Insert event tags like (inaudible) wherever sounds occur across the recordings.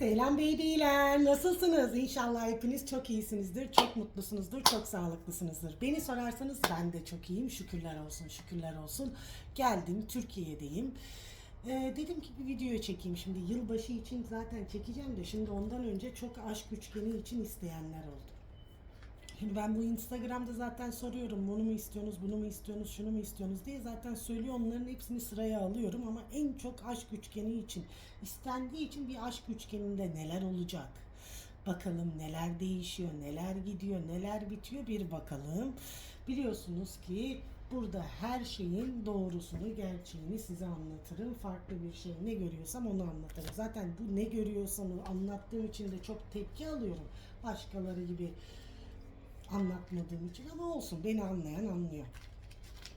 Selam babyler. Nasılsınız? İnşallah hepiniz çok iyisinizdir, çok mutlusunuzdur, çok sağlıklısınızdır. Beni sorarsanız ben de çok iyiyim. Şükürler olsun, şükürler olsun. Geldim, Türkiye'deyim. Ee, dedim ki bir video çekeyim şimdi. Yılbaşı için zaten çekeceğim de şimdi ondan önce çok aşk üçgeni için isteyenler oldu. Şimdi ben bu Instagram'da zaten soruyorum bunu mu istiyorsunuz, bunu mu istiyorsunuz, şunu mu istiyorsunuz diye zaten söylüyor. Onların hepsini sıraya alıyorum ama en çok aşk üçgeni için istendiği için bir aşk üçgeninde neler olacak? Bakalım neler değişiyor, neler gidiyor, neler bitiyor bir bakalım. Biliyorsunuz ki burada her şeyin doğrusunu, gerçeğini size anlatırım. Farklı bir şey ne görüyorsam onu anlatırım. Zaten bu ne görüyorsam anlattığım için de çok tepki alıyorum. Başkaları gibi anlatmadığım için ama olsun beni anlayan anlıyor.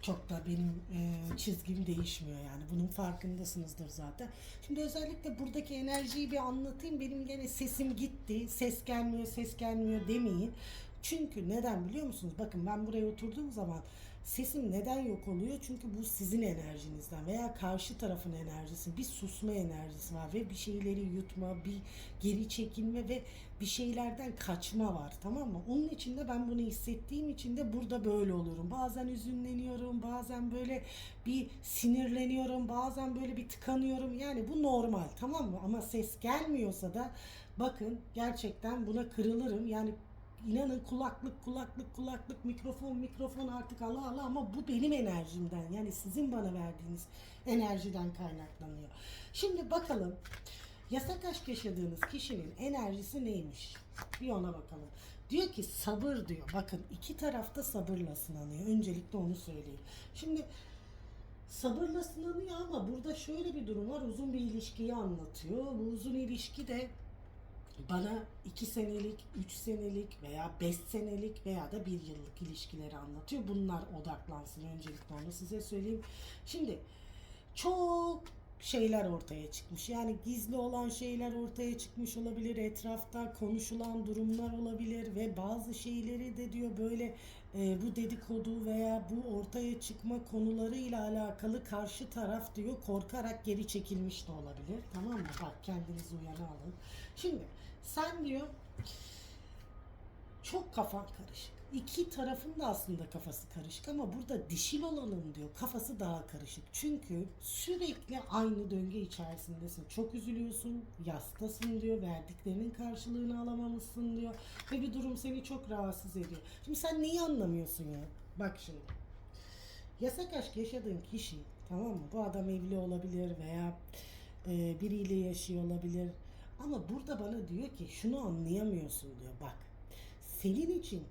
Çok da benim e, çizgim değişmiyor yani bunun farkındasınızdır zaten. Şimdi özellikle buradaki enerjiyi bir anlatayım. Benim gene sesim gitti. Ses gelmiyor, ses gelmiyor demeyin. Çünkü neden biliyor musunuz? Bakın ben buraya oturduğum zaman sesim neden yok oluyor? Çünkü bu sizin enerjinizden veya karşı tarafın enerjisi. Bir susma enerjisi var ve bir şeyleri yutma, bir geri çekilme ve bir şeylerden kaçma var tamam mı? Onun için de ben bunu hissettiğim için de burada böyle oluyorum. Bazen üzünleniyorum, bazen böyle bir sinirleniyorum, bazen böyle bir tıkanıyorum. Yani bu normal tamam mı? Ama ses gelmiyorsa da bakın gerçekten buna kırılırım. Yani İnanın kulaklık, kulaklık, kulaklık, mikrofon, mikrofon artık Allah Allah ama bu benim enerjimden. Yani sizin bana verdiğiniz enerjiden kaynaklanıyor. Şimdi bakalım yasak aşk yaşadığınız kişinin enerjisi neymiş? Bir ona bakalım. Diyor ki sabır diyor. Bakın iki tarafta sabırla sınanıyor. Öncelikle onu söyleyeyim. Şimdi sabırla sınanıyor ama burada şöyle bir durum var. Uzun bir ilişkiyi anlatıyor. Bu uzun ilişki de bana 2 senelik, 3 senelik veya 5 senelik veya da 1 yıllık ilişkileri anlatıyor. Bunlar odaklansın öncelikle onu size söyleyeyim. Şimdi çok şeyler ortaya çıkmış. Yani gizli olan şeyler ortaya çıkmış olabilir. Etrafta konuşulan durumlar olabilir ve bazı şeyleri de diyor böyle e, bu dedikodu veya bu ortaya çıkma konularıyla alakalı karşı taraf diyor korkarak geri çekilmiş de olabilir. Tamam mı? Bak kendinizi uyana alın. Şimdi sen diyor çok kafan karışık. İki tarafın da aslında kafası karışık ama burada dişil olanın diyor kafası daha karışık. Çünkü sürekli aynı döngü içerisindesin. Çok üzülüyorsun, yastasın diyor, verdiklerinin karşılığını alamamışsın diyor. Ve bir durum seni çok rahatsız ediyor. Şimdi sen neyi anlamıyorsun ya? Bak şimdi. Yasak aşk yaşadığın kişi tamam mı? Bu adam evli olabilir veya e, biriyle yaşıyor olabilir. Ama burada bana diyor ki şunu anlayamıyorsun diyor. Bak senin için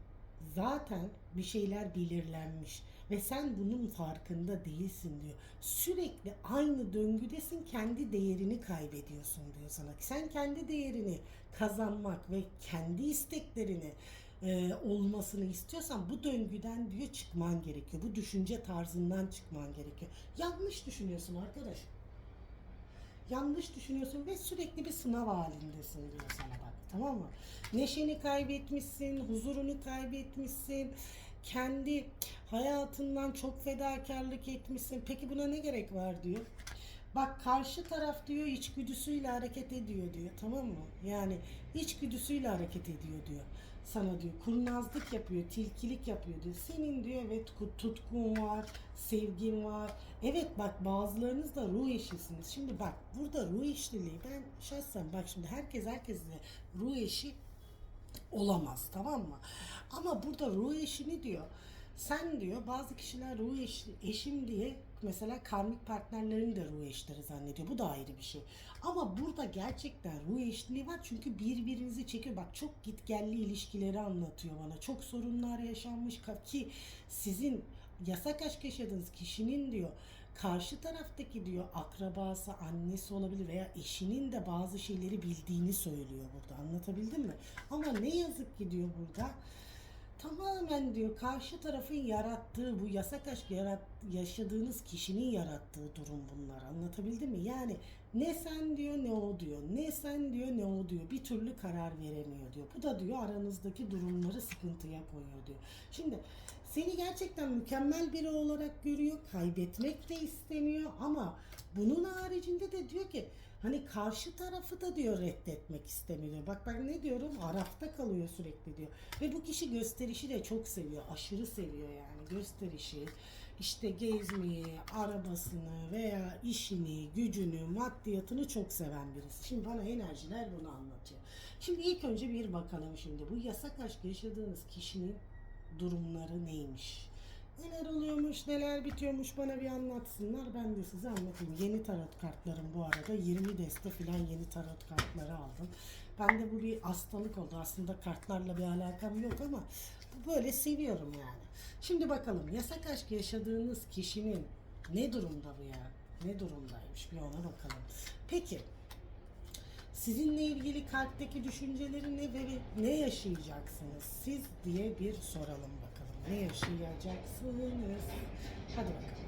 zaten bir şeyler belirlenmiş ve sen bunun farkında değilsin diyor. Sürekli aynı döngüdesin kendi değerini kaybediyorsun diyor sana. Sen kendi değerini kazanmak ve kendi isteklerini e, olmasını istiyorsan bu döngüden diyor çıkman gerekiyor. Bu düşünce tarzından çıkman gerekiyor. Yanlış düşünüyorsun arkadaş yanlış düşünüyorsun ve sürekli bir sınav halindesin diyor sana bak tamam mı? Neşeni kaybetmişsin, huzurunu kaybetmişsin, kendi hayatından çok fedakarlık etmişsin. Peki buna ne gerek var diyor. Bak karşı taraf diyor içgüdüsüyle hareket ediyor diyor tamam mı? Yani içgüdüsüyle hareket ediyor diyor. Sana diyor kurnazlık yapıyor, tilkilik yapıyor diyor. Senin diyor evet tutkun var, sevgin var. Evet bak bazılarınız da ruh eşisiniz. Şimdi bak burada ruh eşliliği ben şahsen bak şimdi herkes herkesle ruh eşi olamaz tamam mı? Ama burada ruh eşini diyor. Sen diyor bazı kişiler ruh eş, eşim diye mesela karmik partnerlerini de ruh eşleri zannediyor. Bu da ayrı bir şey. Ama burada gerçekten ruh eşliği var çünkü birbirinizi çekiyor. Bak çok gitgelli ilişkileri anlatıyor bana. Çok sorunlar yaşanmış ki sizin yasak aşk yaşadığınız kişinin diyor karşı taraftaki diyor akrabası, annesi olabilir veya eşinin de bazı şeyleri bildiğini söylüyor burada. Anlatabildim mi? Ama ne yazık ki diyor burada tamamen diyor karşı tarafın yarattığı bu yasak aşk yarat, yaşadığınız kişinin yarattığı durum bunlar anlatabildim mi? Yani ne sen diyor ne o diyor ne sen diyor ne o diyor bir türlü karar veremiyor diyor. Bu da diyor aranızdaki durumları sıkıntıya koyuyor diyor. Şimdi seni gerçekten mükemmel biri olarak görüyor kaybetmek de istemiyor ama bunun haricinde de diyor ki Hani karşı tarafı da diyor reddetmek istemiyor. Bak ben ne diyorum? Arafta kalıyor sürekli diyor. Ve bu kişi gösterişi de çok seviyor. Aşırı seviyor yani gösterişi. işte gezmeyi, arabasını veya işini, gücünü, maddiyatını çok seven birisi. Şimdi bana enerjiler bunu anlatıyor. Şimdi ilk önce bir bakalım şimdi. Bu yasak aşk yaşadığınız kişinin durumları neymiş? Neler oluyormuş, neler bitiyormuş bana bir anlatsınlar. Ben de size anlatayım. Yeni tarot kartlarım bu arada. 20 deste falan yeni tarot kartları aldım. Ben de bu bir hastalık oldu. Aslında kartlarla bir alakam yok ama böyle seviyorum yani. Şimdi bakalım yasak aşk yaşadığınız kişinin ne durumda bu ya? Ne durumdaymış bir ona bakalım. Peki Sizinle ilgili kalpteki düşünceleri ne ve ne yaşayacaksınız siz diye bir soralım bakalım. Ne yaşayacaksınız? Hadi bakalım.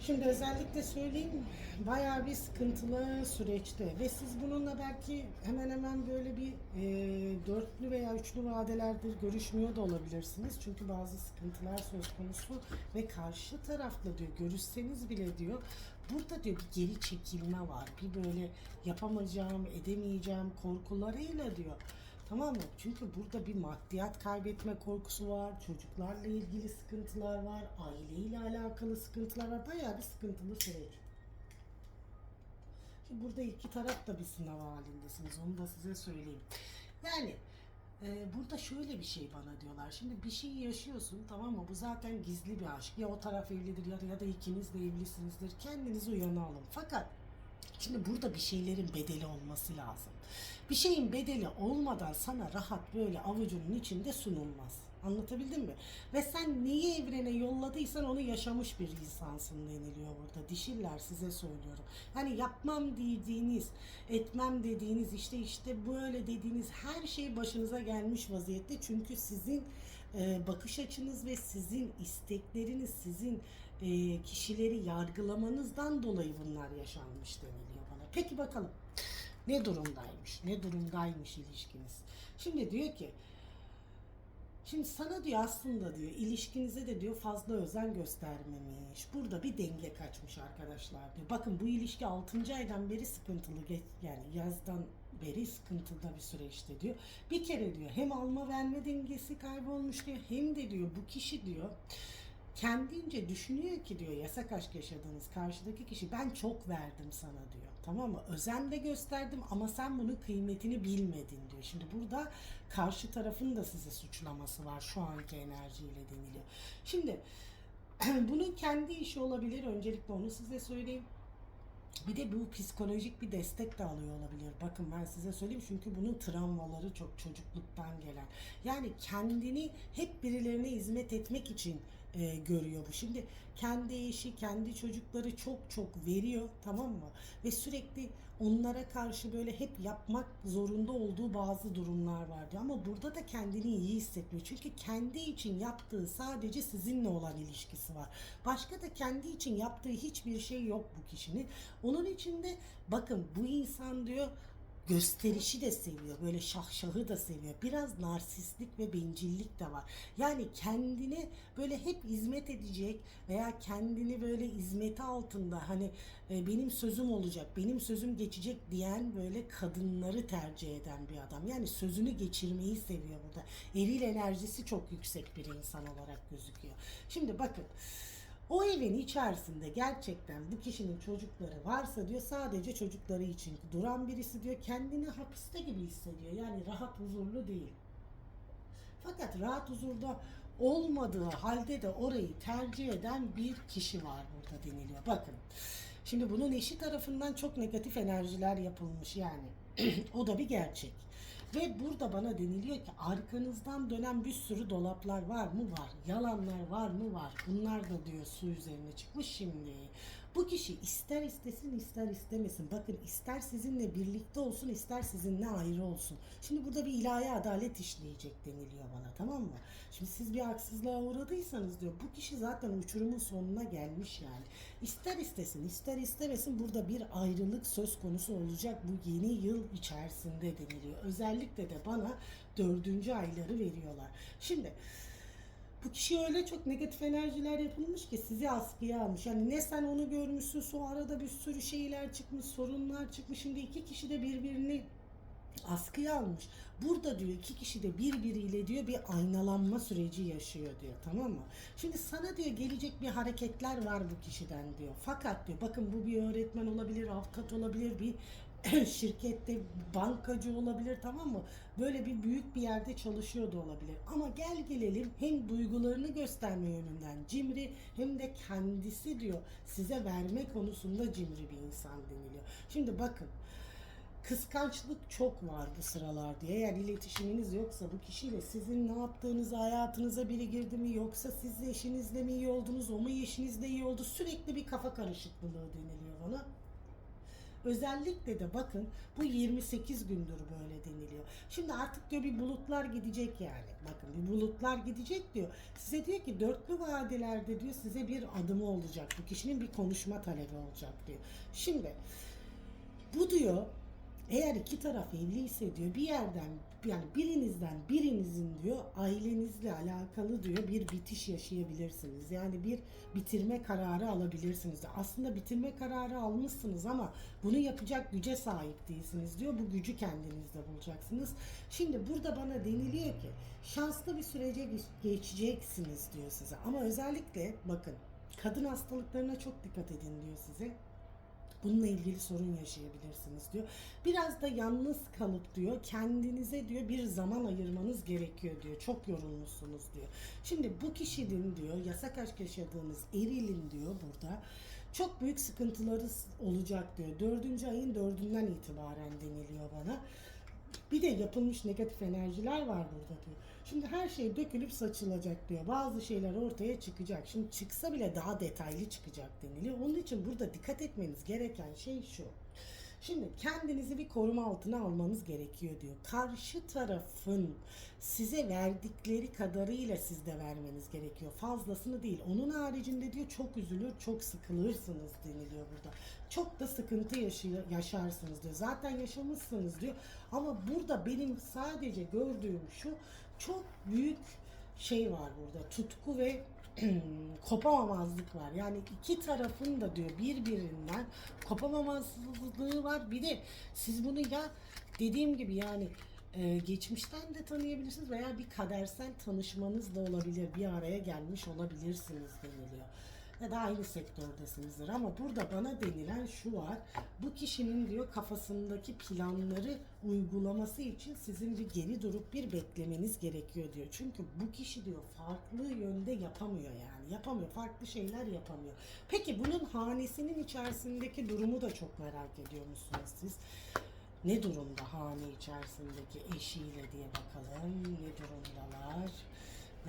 Şimdi özellikle söyleyeyim bayağı bir sıkıntılı süreçte ve siz bununla belki hemen hemen böyle bir e, dörtlü veya üçlü vadelerdir görüşmüyor da olabilirsiniz. Çünkü bazı sıkıntılar söz konusu ve karşı tarafla diyor görüşseniz bile diyor burada diyor bir geri çekilme var. Bir böyle yapamayacağım, edemeyeceğim korkularıyla diyor. Tamam mı? Çünkü burada bir maddiyat kaybetme korkusu var, çocuklarla ilgili sıkıntılar var, aileyle alakalı sıkıntılar var. Bayağı bir sıkıntılı süreç. Şimdi burada iki taraf da bir sınav halindesiniz. Onu da size söyleyeyim. Yani e, burada şöyle bir şey bana diyorlar. Şimdi bir şey yaşıyorsun tamam mı? Bu zaten gizli bir aşk. Ya o taraf evlidir ya da, ya da ikiniz de evlisinizdir. Kendinizi uyana alın. Fakat Şimdi burada bir şeylerin bedeli olması lazım. Bir şeyin bedeli olmadan sana rahat böyle avucunun içinde sunulmaz. Anlatabildim mi? Ve sen neyi evrene yolladıysan onu yaşamış bir insansın deniliyor burada. Dişiller size söylüyorum. Hani yapmam dediğiniz, etmem dediğiniz, işte işte böyle dediğiniz her şey başınıza gelmiş vaziyette. Çünkü sizin bakış açınız ve sizin istekleriniz, sizin e, kişileri yargılamanızdan dolayı bunlar yaşanmış deniliyor bana. Peki bakalım ne durumdaymış, ne durumdaymış ilişkiniz. Şimdi diyor ki Şimdi sana diyor aslında diyor ilişkinize de diyor fazla özen göstermemiş. Burada bir denge kaçmış arkadaşlar diyor. Bakın bu ilişki 6. aydan beri sıkıntılı yani yazdan beri sıkıntıda bir süreçte diyor. Bir kere diyor hem alma verme dengesi kaybolmuş diyor hem de diyor bu kişi diyor kendince düşünüyor ki diyor yasak aşk yaşadığınız karşıdaki kişi ben çok verdim sana diyor. Tamam mı? Özen de gösterdim ama sen bunun kıymetini bilmedin diyor. Şimdi burada karşı tarafın da size suçlaması var şu anki enerjiyle deniliyor. Şimdi (clears throat) bunun kendi işi olabilir. Öncelikle onu size söyleyeyim. Bir de bu psikolojik bir destek de alıyor olabilir. Bakın ben size söyleyeyim çünkü bunun travmaları çok çocukluktan gelen. Yani kendini hep birilerine hizmet etmek için e, görüyor bu. Şimdi kendi eşi, kendi çocukları çok çok veriyor tamam mı? Ve sürekli onlara karşı böyle hep yapmak zorunda olduğu bazı durumlar var diyor. Ama burada da kendini iyi hissetmiyor. Çünkü kendi için yaptığı sadece sizinle olan ilişkisi var. Başka da kendi için yaptığı hiçbir şey yok bu kişinin. Onun için de bakın bu insan diyor gösterişi de seviyor. Böyle şahşahı da seviyor. Biraz narsistlik ve bencillik de var. Yani kendine böyle hep hizmet edecek veya kendini böyle hizmeti altında hani e, benim sözüm olacak, benim sözüm geçecek diyen böyle kadınları tercih eden bir adam. Yani sözünü geçirmeyi seviyor burada. Eril enerjisi çok yüksek bir insan olarak gözüküyor. Şimdi bakın o evin içerisinde gerçekten bu kişinin çocukları varsa diyor sadece çocukları için duran birisi diyor kendini hapiste gibi hissediyor. Yani rahat huzurlu değil. Fakat rahat huzurda olmadığı halde de orayı tercih eden bir kişi var burada deniliyor. Bakın. Şimdi bunun eşi tarafından çok negatif enerjiler yapılmış yani. (clears throat) o da bir gerçek. Ve burada bana deniliyor ki arkanızdan dönen bir sürü dolaplar var mı? Var. Yalanlar var mı? Var. Bunlar da diyor su üzerine çıkmış şimdi. Bu kişi ister istesin ister istemesin. Bakın ister sizinle birlikte olsun ister sizinle ayrı olsun. Şimdi burada bir ilahi adalet işleyecek deniliyor bana tamam mı? Şimdi siz bir haksızlığa uğradıysanız diyor bu kişi zaten uçurumun sonuna gelmiş yani. İster istesin ister istemesin burada bir ayrılık söz konusu olacak bu yeni yıl içerisinde deniliyor. Özellikle de bana dördüncü ayları veriyorlar. Şimdi bu kişi öyle çok negatif enerjiler yapılmış ki sizi askıya almış. Yani ne sen onu görmüşsün, sonra arada bir sürü şeyler çıkmış, sorunlar çıkmış. Şimdi iki kişi de birbirini askıya almış. Burada diyor iki kişi de birbiriyle diyor bir aynalanma süreci yaşıyor diyor tamam mı? Şimdi sana diyor gelecek bir hareketler var bu kişiden diyor. Fakat diyor bakın bu bir öğretmen olabilir, avukat olabilir, bir şirkette bankacı olabilir tamam mı? Böyle bir büyük bir yerde çalışıyor da olabilir. Ama gel gelelim hem duygularını gösterme yönünden cimri hem de kendisi diyor size verme konusunda cimri bir insan deniliyor. Şimdi bakın kıskançlık çok var bu sıralar diye. Eğer iletişiminiz yoksa bu kişiyle sizin ne yaptığınızı hayatınıza biri girdi mi yoksa siz eşinizle mi iyi oldunuz o mu eşinizle iyi oldu sürekli bir kafa karışıklığı deniliyor bana. Özellikle de bakın bu 28 gündür böyle deniliyor. Şimdi artık diyor bir bulutlar gidecek yani. Bakın bir bulutlar gidecek diyor. Size diyor ki dörtlü vadelerde diyor size bir adımı olacak. Bu kişinin bir konuşma talebi olacak diyor. Şimdi bu diyor eğer iki taraf evliyse diyor bir yerden yani birinizden birinizin diyor ailenizle alakalı diyor bir bitiş yaşayabilirsiniz. Yani bir bitirme kararı alabilirsiniz. Aslında bitirme kararı almışsınız ama bunu yapacak güce sahip değilsiniz diyor. Bu gücü kendinizde bulacaksınız. Şimdi burada bana deniliyor ki şanslı bir sürece geç- geçeceksiniz diyor size. Ama özellikle bakın kadın hastalıklarına çok dikkat edin diyor size. Bununla ilgili sorun yaşayabilirsiniz diyor. Biraz da yalnız kalıp diyor kendinize diyor bir zaman ayırmanız gerekiyor diyor. Çok yorulmuşsunuz diyor. Şimdi bu kişinin diyor yasak aşk yaşadığınız erilin diyor burada. Çok büyük sıkıntıları olacak diyor. Dördüncü ayın dördünden itibaren deniliyor bana. Bir de yapılmış negatif enerjiler var burada diyor. Şimdi her şey dökülüp saçılacak diyor. Bazı şeyler ortaya çıkacak. Şimdi çıksa bile daha detaylı çıkacak deniliyor. Onun için burada dikkat etmeniz gereken şey şu. Şimdi kendinizi bir koruma altına almanız gerekiyor diyor. Karşı tarafın size verdikleri kadarıyla siz de vermeniz gerekiyor. Fazlasını değil. Onun haricinde diyor çok üzülür, çok sıkılırsınız deniliyor burada. Çok da sıkıntı yaşı- yaşarsınız diyor. Zaten yaşamışsınız diyor. Ama burada benim sadece gördüğüm şu çok büyük şey var burada. Tutku ve (clears throat) kopamamazlık var. Yani iki tarafın da diyor birbirinden kopamamazlığı var. Bir de siz bunu ya dediğim gibi yani e, geçmişten de tanıyabilirsiniz veya bir kadersel tanışmanız da olabilir. Bir araya gelmiş olabilirsiniz deniliyor. Ya da aynı sektördesinizdir ama burada bana denilen şu var. Bu kişinin diyor kafasındaki planları uygulaması için sizin bir geri durup bir beklemeniz gerekiyor diyor. Çünkü bu kişi diyor farklı yönde yapamıyor yani. Yapamıyor. Farklı şeyler yapamıyor. Peki bunun hanesinin içerisindeki durumu da çok merak ediyor musunuz siz? Ne durumda hane içerisindeki eşiyle diye bakalım. Ne durumdalar?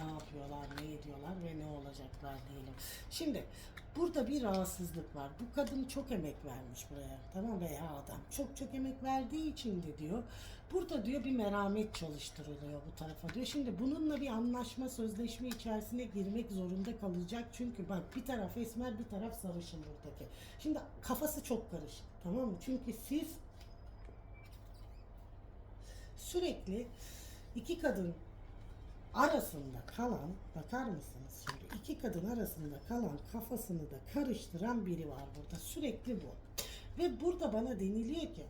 Ne yapıyorlar, ne ediyorlar ve ne olacaklar diyelim. Şimdi burada bir rahatsızlık var. Bu kadın çok emek vermiş buraya. Tamam veya adam. Çok çok emek verdiği için de diyor. Burada diyor bir merhamet çalıştırılıyor bu tarafa diyor. Şimdi bununla bir anlaşma, sözleşme içerisine girmek zorunda kalacak. Çünkü bak bir taraf esmer, bir taraf sarışın buradaki. Şimdi kafası çok karışık. Tamam mı? Çünkü siz sürekli iki kadın arasında kalan bakar mısınız şimdi? İki kadın arasında kalan kafasını da karıştıran biri var burada. Sürekli bu. Ve burada bana deniliyor ki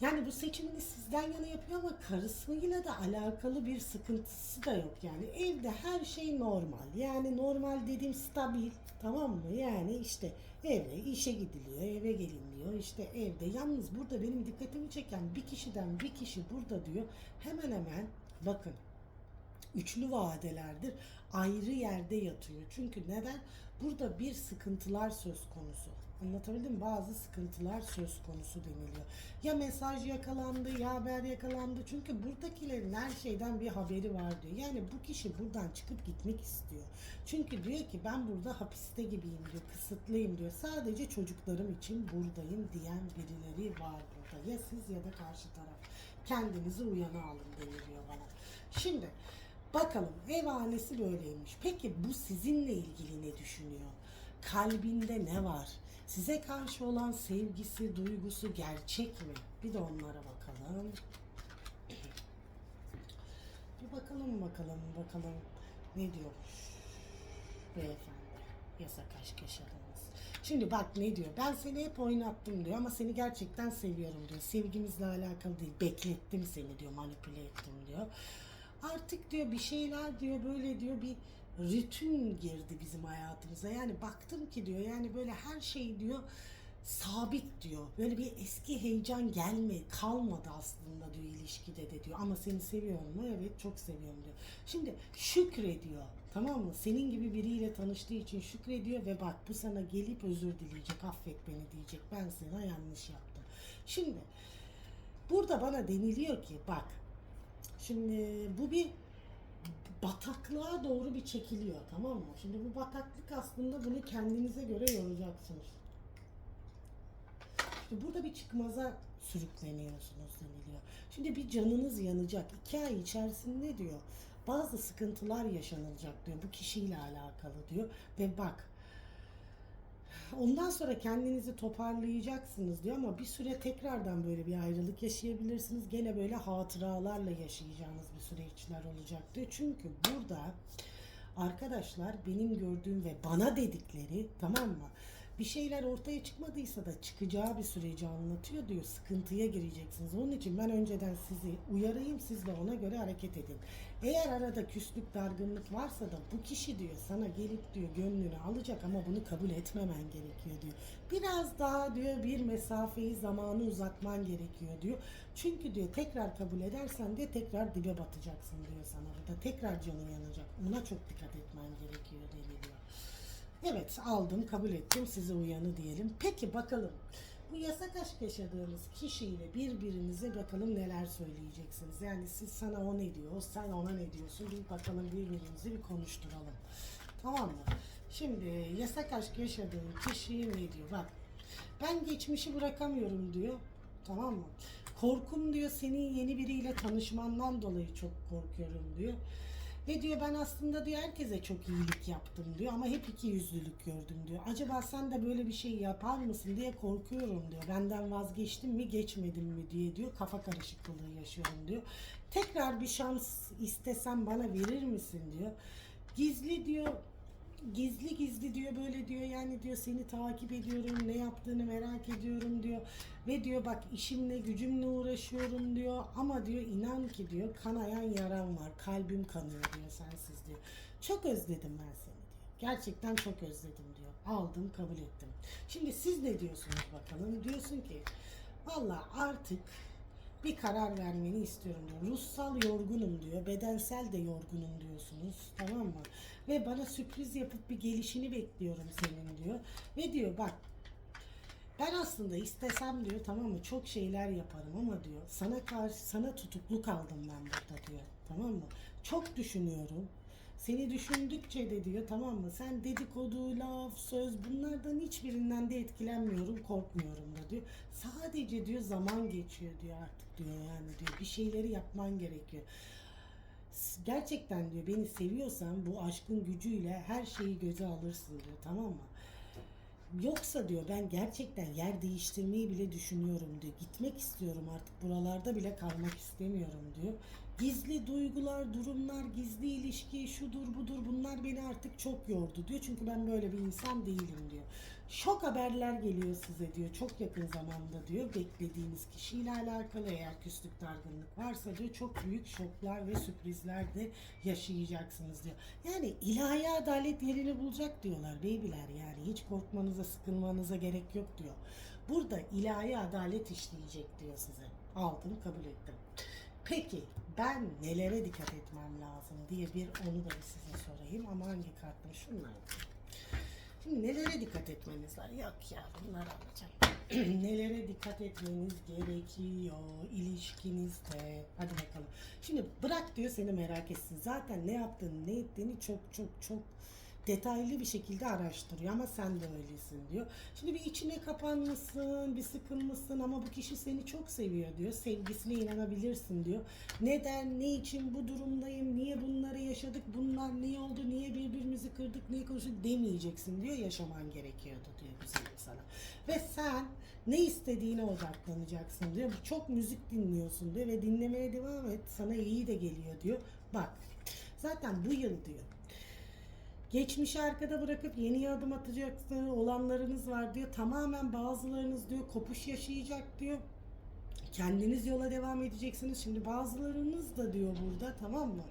yani bu seçimini sizden yana yapıyor ama karısıyla da alakalı bir sıkıntısı da yok yani. Evde her şey normal. Yani normal dediğim stabil tamam mı? Yani işte evde işe gidiliyor eve geliniyor işte evde yalnız burada benim dikkatimi çeken bir kişiden bir kişi burada diyor. Hemen hemen bakın üçlü vadelerdir ayrı yerde yatıyor. Çünkü neden? Burada bir sıkıntılar söz konusu. Anlatabildim mi? Bazı sıkıntılar söz konusu deniliyor. Ya mesaj yakalandı ya haber yakalandı. Çünkü buradakilerin her şeyden bir haberi var diyor. Yani bu kişi buradan çıkıp gitmek istiyor. Çünkü diyor ki ben burada hapiste gibiyim diyor. Kısıtlıyım diyor. Sadece çocuklarım için buradayım diyen birileri var burada. Ya siz ya da karşı taraf. Kendinizi uyana alın deniliyor bana. Şimdi Bakalım ev ailesi böyleymiş. Peki bu sizinle ilgili ne düşünüyor? Kalbinde ne var? Size karşı olan sevgisi, duygusu gerçek mi? Bir de onlara bakalım. Bir bakalım bakalım bakalım. ne diyor? Beyefendi yasak aşk yaşadınız. Şimdi bak ne diyor? Ben seni hep oynattım diyor ama seni gerçekten seviyorum diyor. Sevgimizle alakalı değil. Beklettim seni diyor. Manipüle ettim diyor. Artık diyor bir şeyler diyor böyle diyor bir ritim girdi bizim hayatımıza. Yani baktım ki diyor yani böyle her şey diyor sabit diyor. Böyle bir eski heyecan gelme kalmadı aslında diyor ilişkide de diyor. Ama seni seviyorum mu? Evet çok seviyorum diyor. Şimdi şükrediyor. Tamam mı? Senin gibi biriyle tanıştığı için şükrediyor ve bak bu sana gelip özür dileyecek, affet beni diyecek. Ben sana yanlış yaptım. Şimdi burada bana deniliyor ki bak şimdi bu bir bataklığa doğru bir çekiliyor tamam mı? Şimdi bu bataklık aslında bunu kendinize göre yoracaksınız. İşte burada bir çıkmaza sürükleniyorsunuz deniliyor. Şimdi bir canınız yanacak. İki ay içerisinde diyor bazı sıkıntılar yaşanılacak diyor. Bu kişiyle alakalı diyor. Ve bak ondan sonra kendinizi toparlayacaksınız diyor ama bir süre tekrardan böyle bir ayrılık yaşayabilirsiniz. Gene böyle hatıralarla yaşayacağınız bir süreçler olacak diyor. Çünkü burada arkadaşlar benim gördüğüm ve bana dedikleri tamam mı? Bir şeyler ortaya çıkmadıysa da çıkacağı bir süreci anlatıyor diyor. Sıkıntıya gireceksiniz. Onun için ben önceden sizi uyarayım siz de ona göre hareket edin. Eğer arada küslük, dargınlık varsa da bu kişi diyor sana gelip diyor gönlünü alacak ama bunu kabul etmemen gerekiyor diyor. Biraz daha diyor bir mesafeyi, zamanı uzatman gerekiyor diyor. Çünkü diyor tekrar kabul edersen de tekrar dibe batacaksın diyor sana burada. Tekrar canın yanacak. Ona çok dikkat etmen gerekiyor deniliyor. Evet aldım kabul ettim size uyanı diyelim. Peki bakalım bu yasak aşk yaşadığınız kişiyle birbirinize bakalım neler söyleyeceksiniz. Yani siz sana o ne diyor, sen ona ne diyorsun bir bakalım birbirimizi bir konuşturalım. Tamam mı? Şimdi yasak aşk yaşadığın kişi ne diyor? Bak ben geçmişi bırakamıyorum diyor. Tamam mı? Korkum diyor senin yeni biriyle tanışmandan dolayı çok korkuyorum diyor. Ve diyor ben aslında diyor herkese çok iyilik yaptım diyor ama hep iki yüzlülük gördüm diyor. Acaba sen de böyle bir şey yapar mısın diye korkuyorum diyor. Benden vazgeçtim mi geçmedim mi diye diyor. Kafa karışıklığı yaşıyorum diyor. Tekrar bir şans istesem bana verir misin diyor. Gizli diyor gizli gizli diyor böyle diyor yani diyor seni takip ediyorum ne yaptığını merak ediyorum diyor. Ve diyor bak işimle gücümle uğraşıyorum diyor. Ama diyor inan ki diyor kanayan yaram var kalbim kanıyor diyor sensiz diyor. Çok özledim ben seni diyor. Gerçekten çok özledim diyor. Aldım kabul ettim. Şimdi siz ne diyorsunuz bakalım? Diyorsun ki valla artık bir karar vermeni istiyorum diyor. Ruhsal yorgunum diyor. Bedensel de yorgunum diyorsunuz. Tamam mı? Ve bana sürpriz yapıp bir gelişini bekliyorum senin diyor. Ve diyor bak ben aslında istesem diyor tamam mı çok şeyler yaparım ama diyor sana karşı sana tutukluk aldım ben burada diyor. Tamam mı? Çok düşünüyorum. Seni düşündükçe de diyor tamam mı sen dedikodu, laf, söz bunlardan hiçbirinden de etkilenmiyorum, korkmuyorum da diyor. Sadece diyor zaman geçiyor diyor artık diyor yani diyor bir şeyleri yapman gerekiyor. Gerçekten diyor beni seviyorsan bu aşkın gücüyle her şeyi göze alırsın diyor tamam mı? Yoksa diyor ben gerçekten yer değiştirmeyi bile düşünüyorum diyor. Gitmek istiyorum artık buralarda bile kalmak istemiyorum diyor. Gizli duygular, durumlar, gizli ilişki, şudur budur bunlar beni artık çok yordu diyor. Çünkü ben böyle bir insan değilim diyor. Şok haberler geliyor size diyor. Çok yakın zamanda diyor. Beklediğiniz kişiyle alakalı eğer küslük dargınlık varsa diyor çok büyük şoklar ve sürprizler de yaşayacaksınız diyor. Yani ilahi adalet yerini bulacak diyorlar beybiler yani. Hiç korkmanıza, sıkılmanıza gerek yok diyor. Burada ilahi adalet işleyecek diyor size. Aldım, kabul ettim. Peki ben nelere dikkat etmem lazım diye bir onu da size sorayım ama hangi kartım şunlar. Şimdi nelere dikkat etmeniz var? Yok ya bunları alacağım. (clears throat) nelere dikkat etmeniz gerekiyor ilişkinizde. Hadi bakalım. Şimdi bırak diyor seni merak etsin. Zaten ne yaptığını ne ettiğini çok çok çok detaylı bir şekilde araştırıyor ama sen de öylesin diyor. Şimdi bir içine kapanmışsın, bir sıkılmışsın ama bu kişi seni çok seviyor diyor. Sevgisine inanabilirsin diyor. Neden, ne için bu durumdayım, niye bunları yaşadık, bunlar niye oldu, niye birbirimizi kırdık, niye konuştuk demeyeceksin diyor. Yaşaman gerekiyordu diyor güzelim sana. Ve sen ne istediğine odaklanacaksın diyor. Çok müzik dinliyorsun diyor ve dinlemeye devam et. Sana iyi de geliyor diyor. Bak zaten bu yıl diyor Geçmişi arkada bırakıp yeniye adım atacaksınız olanlarınız var diyor. Tamamen bazılarınız diyor kopuş yaşayacak diyor. Kendiniz yola devam edeceksiniz. Şimdi bazılarınız da diyor burada tamam mı?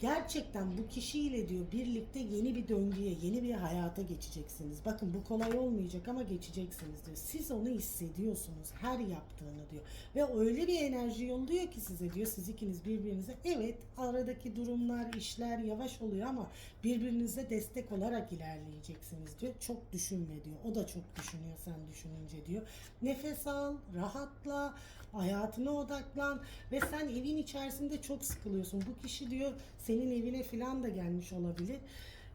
Gerçekten bu kişiyle diyor birlikte yeni bir döngüye, yeni bir hayata geçeceksiniz. Bakın bu kolay olmayacak ama geçeceksiniz diyor. Siz onu hissediyorsunuz her yaptığını diyor. Ve öyle bir enerji yolluyor ki size diyor. Siz ikiniz birbirinize evet aradaki durumlar, işler yavaş oluyor ama birbirinize destek olarak ilerleyeceksiniz diyor. Çok düşünme diyor. O da çok düşünüyor sen düşününce diyor. Nefes al, rahatla, hayatına odaklan ve sen evin içerisinde çok sıkılıyorsun. Bu kişi diyor senin evine falan da gelmiş olabilir.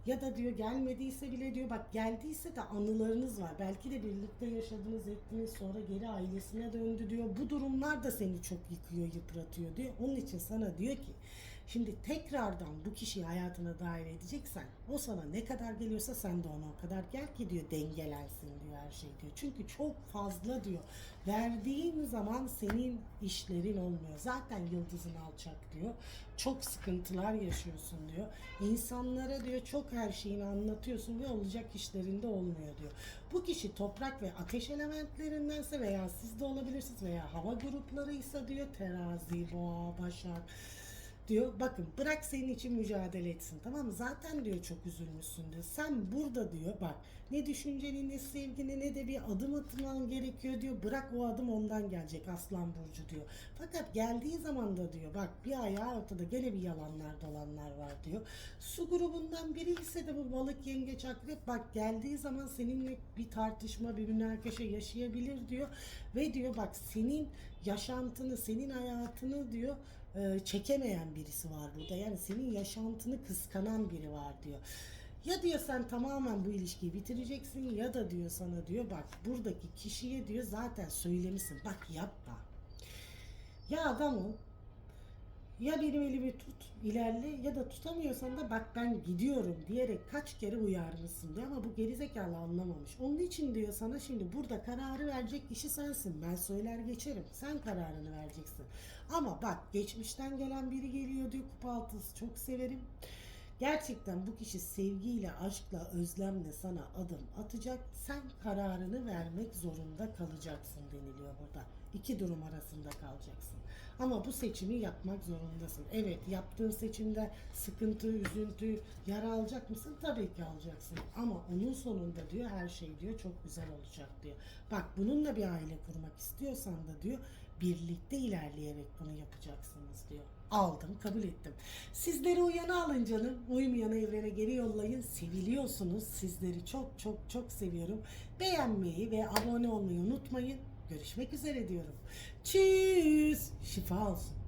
Ya da diyor gelmediyse bile diyor bak geldiyse de anılarınız var. Belki de birlikte yaşadınız ettiniz sonra geri ailesine döndü diyor. Bu durumlar da seni çok yıkıyor yıpratıyor diyor. Onun için sana diyor ki şimdi tekrardan bu kişiyi hayatına dahil edeceksen o sana ne kadar geliyorsa sen de ona o kadar gel ki diyor dengelensin diyor her şey diyor. Çünkü çok fazla diyor. Verdiğin zaman senin işlerin olmuyor. Zaten yıldızın alçak diyor. Çok sıkıntılar yaşıyorsun diyor. İnsanlara diyor çok her şeyini anlatıyorsun ve olacak işlerinde olmuyor diyor. Bu kişi toprak ve ateş elementlerindense veya siz de olabilirsiniz veya hava gruplarıysa diyor terazi, boğa, başak diyor. Bakın bırak senin için mücadele etsin tamam mı? Zaten diyor çok üzülmüşsün diyor. Sen burada diyor bak ne düşünceni ne sevgini ne de bir adım atman gerekiyor diyor. Bırak o adım ondan gelecek Aslan Burcu diyor. Fakat geldiği zaman da diyor bak bir ayağı ortada gene bir yalanlar dolanlar var diyor. Su grubundan biri ise de bu balık yengeç akrep bak geldiği zaman seninle bir tartışma bir münakaşa yaşayabilir diyor. Ve diyor bak senin yaşantını senin hayatını diyor e, çekemeyen birisi var burada. Yani senin yaşantını kıskanan biri var diyor. Ya diyor sen tamamen bu ilişkiyi bitireceksin ya da diyor sana diyor bak buradaki kişiye diyor zaten söylemişsin bak yapma. Ya adamım ya benim elimi tut ilerle ya da tutamıyorsan da bak ben gidiyorum diyerek kaç kere uyarmışsın diyor ama bu gerizekalı anlamamış. Onun için diyor sana şimdi burada kararı verecek kişi sensin. Ben söyler geçerim. Sen kararını vereceksin. Ama bak geçmişten gelen biri geliyor diyor kupa altısı çok severim. Gerçekten bu kişi sevgiyle, aşkla, özlemle sana adım atacak. Sen kararını vermek zorunda kalacaksın deniliyor burada. İki durum arasında kalacaksın. Ama bu seçimi yapmak zorundasın. Evet yaptığın seçimde sıkıntı, üzüntü, yara alacak mısın? Tabii ki alacaksın. Ama onun sonunda diyor her şey diyor çok güzel olacak diyor. Bak bununla bir aile kurmak istiyorsan da diyor birlikte ilerleyerek bunu yapacaksınız diyor. Aldım, kabul ettim. Sizleri uyana alın canım. Uymayanı evrene geri yollayın. Seviliyorsunuz. Sizleri çok çok çok seviyorum. Beğenmeyi ve abone olmayı unutmayın. Görüşmek üzere diyorum. Tschüss. Şifa olsun.